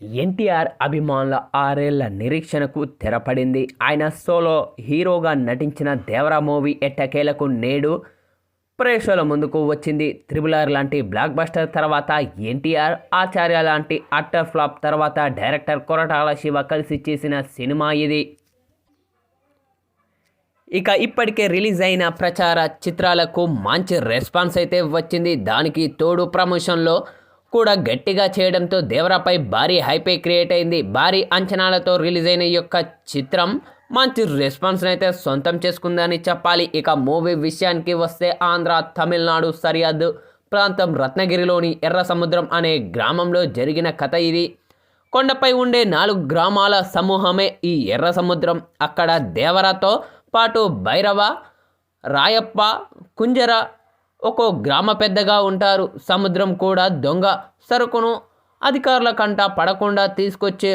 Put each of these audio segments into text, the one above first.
ఎన్టీఆర్ అభిమానుల ఆరేళ్ళ నిరీక్షణకు తెరపడింది. ఆయన సోలో హీరోగా నటించిన దేవరా మూవీ ఎట్టకేలకు నేడు ప్రేక్షకుల ముందుకు వచ్చింది. త్రిబుల్ ఆర్ లాంటి బ్లాక్ బస్టర్ తర్వాత ఎన్టీఆర్ ఆచార్య లాంటి అట్టర్ ఫ్లాప్ తర్వాత డైరెక్టర్ కొరటాల శివ కలిసి చేసిన సినిమా ఇది. ఇక ఇప్పటికే రిలీజ్ అయిన ప్రచార చిత్రాలకు మంచి రెస్పాన్స్ అయితే వచ్చింది. దానికి తోడు ప్రమోషన్లో కూడా గట్టిగా చేయడంతో దేవరాపై భారీ హైపే క్రియేట్ అయింది. భారీ అంచనాలతో రిలీజ్ అయిన ఈ యొక్క చిత్రం మంచి రెస్పాన్స్ అయితే సొంతం చేసుకుందని చెప్పాలి. ఇక మూవీ విషయానికి వస్తే ఆంధ్ర తమిళనాడు సరిహద్దు ప్రాంతం రత్నగిరిలోని ఎర్ర సముద్రం అనే గ్రామంలో జరిగిన కథ ఇది. కొండపై ఉండే నాలుగు గ్రామాల సమూహమే ఈ ఎర్ర సముద్రం. అక్కడ దేవరతో పాటు భైరవ రాయప్ప కుంజర ఒక్కో గ్రామ పెద్దగా ఉంటారు. సముద్రం కూడా దొంగ సరుకును అధికారుల కంట పడకుండా తీసుకొచ్చే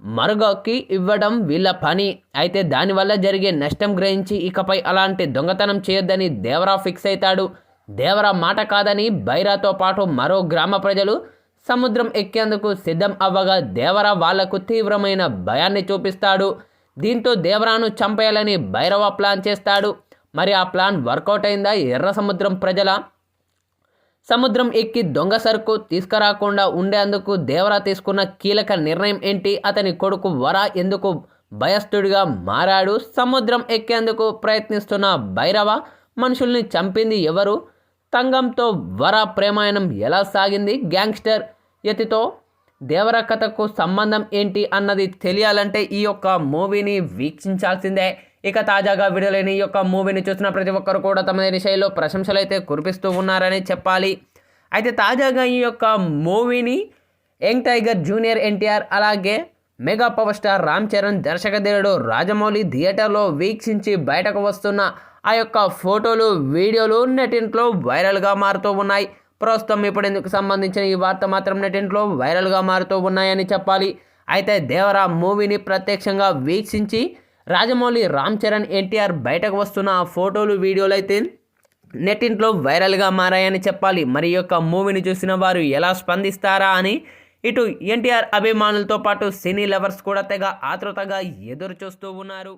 మరుగకి ఇవ్వడం వీళ్ళ పని. అయితే దానివల్ల జరిగే నష్టం గ్రహించి ఇకపై అలాంటి దొంగతనం చేయొద్దని దేవరా ఫిక్స్ అవుతాడు దేవరా మాట కాదని బైరాతో పాటు మరో గ్రామ ప్రజలు సముద్రం ఎక్కేందుకు సిద్ధం అవ్వగా దేవరా వాళ్ళకు తీవ్రమైన భయాన్ని చూపిస్తాడు. దీంతో దేవరాను చంపేయాలని భైరవ ప్లాన్ చేస్తాడు. మరి ఆ ప్లాన్ వర్కౌట్ అయిందా? ఎర్ర సముద్రం ప్రజల సముద్రం ఎక్కి దొంగ సరుకు తీసుకురాకుండా ఉండేందుకు దేవరా తీసుకున్న కీలక నిర్ణయం ఏంటి? అతని కొడుకు వర ఎందుకు భయస్థుడిగా మారాడు? సముద్రం ఎక్కేందుకు ప్రయత్నిస్తున్న భైరవ మనుషుల్ని చంపింది ఎవరు? తంగంతో వర ప్రేమాయణం ఎలా సాగింది? గ్యాంగ్స్టర్ యతితో దేవర కథకు సంబంధం ఏంటి అన్నది తెలియాలంటే ఈ యొక్క మూవీని వీక్షించాల్సిందే. ఇక తాజాగా విడుదలైన ఈ యొక్క మూవీని చూసిన ప్రతి ఒక్కరు కూడా తమ శైలిలో ప్రశంసలు అయితే కురిపిస్తూ ఉన్నారని చెప్పాలి. అయితే తాజాగా ఈ యొక్క మూవీని యంగ్ టైగర్ జూనియర్ ఎన్టీఆర్ అలాగే mega power star Ram Charan దర్శకధీరుడు Rajamouli థియేటర్లో వీక్షించి బయటకు వస్తున్న ఆ యొక్క ఫోటోలు వీడియోలు నెటింట్లో వైరల్గా మారుతూ ఉన్నాయి. ప్రస్తుతం ఇప్పుడు ఇందుకు సంబంధించిన ఈ వార్త మాత్రం నెటింట్లో వైరల్గా మారుతూ ఉన్నాయని చెప్పాలి. అయితే దేవరా మూవీని ప్రత్యక్షంగా వీక్షించి రాజమౌళి రామ్ చరణ్ ఎన్టీఆర్ బయటకు వస్తున్న ఆ ఫోటోలు వీడియోలు అయితే నెట్టింట్లో వైరల్గా మారాయని చెప్పాలి. మరి యొక్క మూవీని చూసిన వారు ఎలా స్పందిస్తారా అని ఇటు ఎన్టీఆర్ అభిమానులతో పాటు సినీ లవర్స్ కూడా తెగ ఆతృతగా ఎదురు చూస్తూ ఉన్నారు.